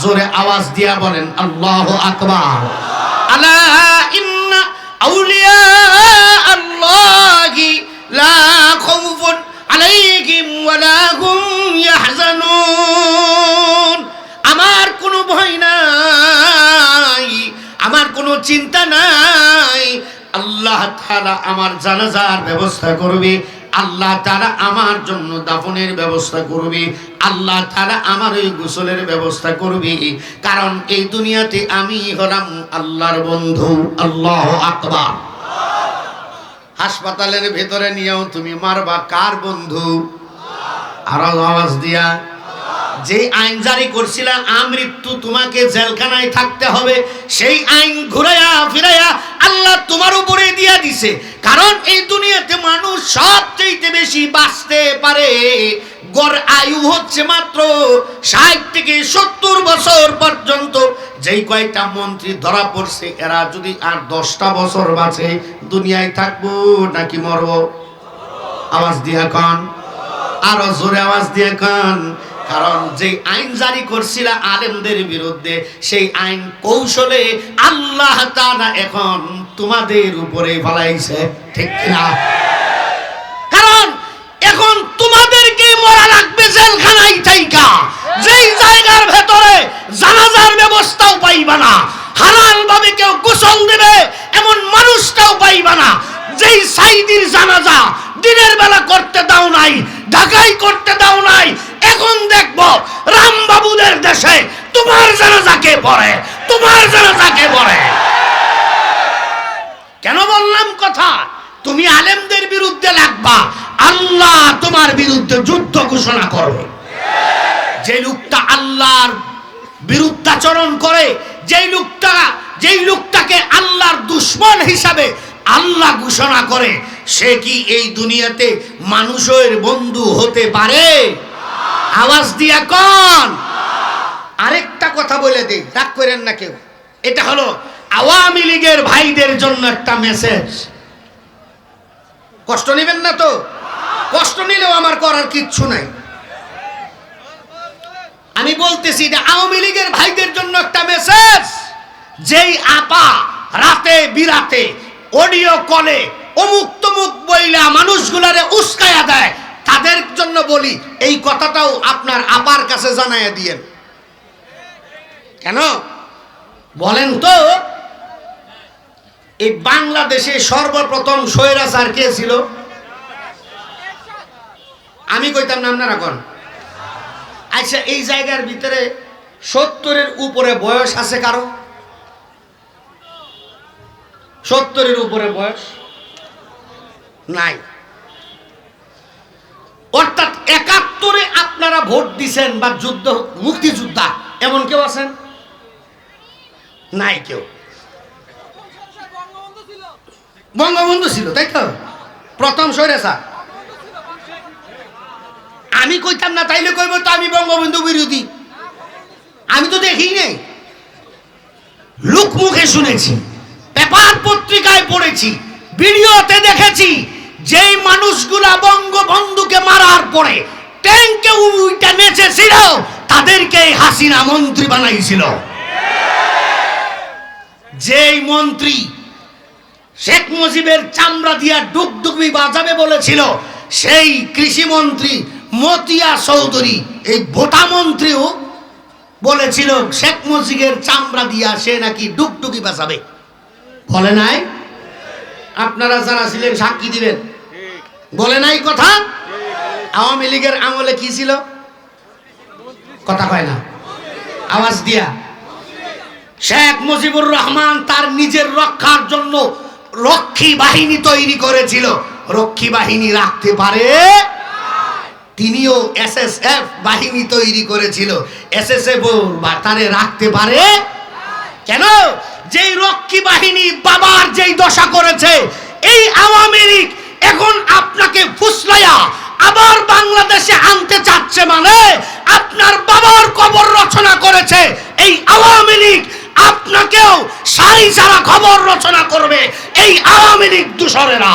জোরে আওয়াজ দিয়া বলেন, আল্লাহ আকবার। আলা ইন্না আউলিয়া আল্লাহি লা খাউফুন আলাইহিম ওয়ালা হুম ইয়াহজানুন। আমার কোনো ভয় নাই, আমার কোনো চিন্তা নাই। আল্লাহ তাআলা আমার জানাজার ব্যবস্থা করবে। আল্লাহ তারা আমার জন্য দাফনের ব্যবস্থা করবে, আল্লাহ তারা আমার ওই গোসলের ব্যবস্থা করবে। কারণ এই দুনিয়াতে আমি হলাম আল্লাহর বন্ধু, আল্লাহ আকবার। হাসপাতালের ভেতরে নিয়েও তুমি মারবা, কার বন্ধু? আরও আওয়াজ দিয়া। যে আইন জারি করছিল আমৃত্যু তোমাকে জেলখানায় থাকতে হবে। সেই আইন ঘুরাইয়া ফিরাইয়া আল্লাহ তোমার উপরে দিয়া দিছে। কারণ এই দুনিয়াতে মানুষ সবচেয়ে বেশি বাঁচতে পারে। গড় আয়ু হচ্ছে মাত্র ষাট থেকে সত্তর বছর পর্যন্ত। যেই কয়েকটা মন্ত্রী ধরা পড়ছে, এরা যদি আর দশটা বছর বাঁচে, দুনিয়ায় থাকব নাকি মরব? আওয়াজ দিয়া কন। আরও জোরে আওয়াজ দিয়ে কান। কারণ যে আইন জারি করছিল আলেমদের বিরুদ্ধে, সেই আইন কৌশলে আল্লাহ তাআলা এখন তোমাদের উপরে ফলাইছে, ঠিক না কারণ এখন তোমাদেরকে মরা লাগবে জেলখানায় থাইকা। যেই জায়গার ভেতরে জানাজার ব্যবস্থাও পাইবা না হালাল ভাবে কেউ গোসল দেবে, এমন মানুষটাও পাইবা না। যেই সাইদির জানাজা দিনের বেলা করতে দাও নাই, ঢাকায় করতে এখন দেখব রামবাবুদের দেশে তোমার জানাজাকে পড়ে, তোমার জানাজাকে পড়ে। কেন বললাম কথা? তুমি আলেমদের বিরুদ্ধে লাগবা, আল্লাহ তোমার বিরুদ্ধে যুদ্ধ ঘোষণা করবে। যে লোকটা আল্লাহর বিরুদ্ধাচরণ করে, যেই লোকটা, যেই লোকটাকে আল্লাহর দুশ্মন হিসাবে আল্লাহ ঘোষণা করে, সে কি এই দুনিয়াতে মানুষের বন্ধু হতে পারে? আওয়াজ দিয়া কন। আরেকটা কথা বলে দিই, রাগ করেন না কেউ। এটা হলো আওয়ামী লীগের ভাইদের জন্য একটা মেসেজ কষ্ট নেবেন না তো? কষ্ট নিলেও আমার করার কিচ্ছু নাই। আমি বলতেছি যে আওয়ামী লীগের ভাইদের জন্য একটা মেসেজ যেই আপা রাতে বিরাতে অডিও কলে অমুক তমুক বইলা মানুষগুলারে উস্কায়া দেয় তাদের জন্য বলি, এই কথাটাও আপনার আপার কাছে জানাইয়া দিয়েন। কেন? বলেন তো, এই বাংলাদেশে সর্বপ্রথম স্বৈরাচার কে ছিল? আমি কইতাম না, আপনারা কোন। আচ্ছা এই জায়গার ভিতরে সত্তরের উপরে বয়স আছে কারও? সত্তরের উপরে বয়স নাই। আপনারা ভোট দিছেন বা যুদ্ধ মুক্তিযোদ্ধা, এমন কেউ আছেন? নাই কেউ। বঙ্গবন্ধু ছিল, তাই তো? প্রথম স্বৈরাচার আমি কইতাম না, তাইলে কইব তো আমি বঙ্গবন্ধু বিরোধী। আমি তো দেখি নেই। লোক মুখে শুনেছি, পেপার পত্রিকায় পড়েছি, ভিডিওতে দেখেছি, যেই মানুষগুলা বঙ্গবন্ধুকে মারার পরে ট্যাঙ্কে উইটা নেচেছিল তাদেরকে এই হাসিনা মন্ত্রী বানাইছিল। যেই মন্ত্রী শেখ মুজিবের চামড়া দিয়া ডুগডুগি বাজাবে বলেছিল, সেই কৃষি মন্ত্রী মতিয়া চৌধুরী এই ভোটা মন্ত্রীও বলেছিল, শেখ মুজিবের চামড়া দিয়া সে নাকি ডুগডুগি বাজাবে। বলে নাই? আপনারা যারা ছিলেন সাক্ষী দিবেন। বলে নাই কথা? আওয়ামী লীগের আমলে কি ছিল? কথা কয় না। আওয়াজ দিয়া। শেখ মুজিবুর রহমান তার নিজের রক্ষার জন্য রক্ষী বাহিনী তৈরি করেছিল। রক্ষী বাহিনী রাখতে পারে? তিনিও এসএসএফ বাহিনী তৈরি করেছিল। এসএসএফ তারে রাখতে পারে? কেন? যেই রক্ষী বাহিনী বাবার যেই দশা করেছে, এই আওয়ামী লীগ এখন আপনাকে ফুসলাইয়া আবার বাংলাদেশে আনতে চাচ্ছে মানে আপনার বাবার কবর রচনা করেছে এই আওয়ামী লীগ আপনাকেও সারি সারা খবর রচনা করবে। এই আওয়ামী লীগ দূষণেরা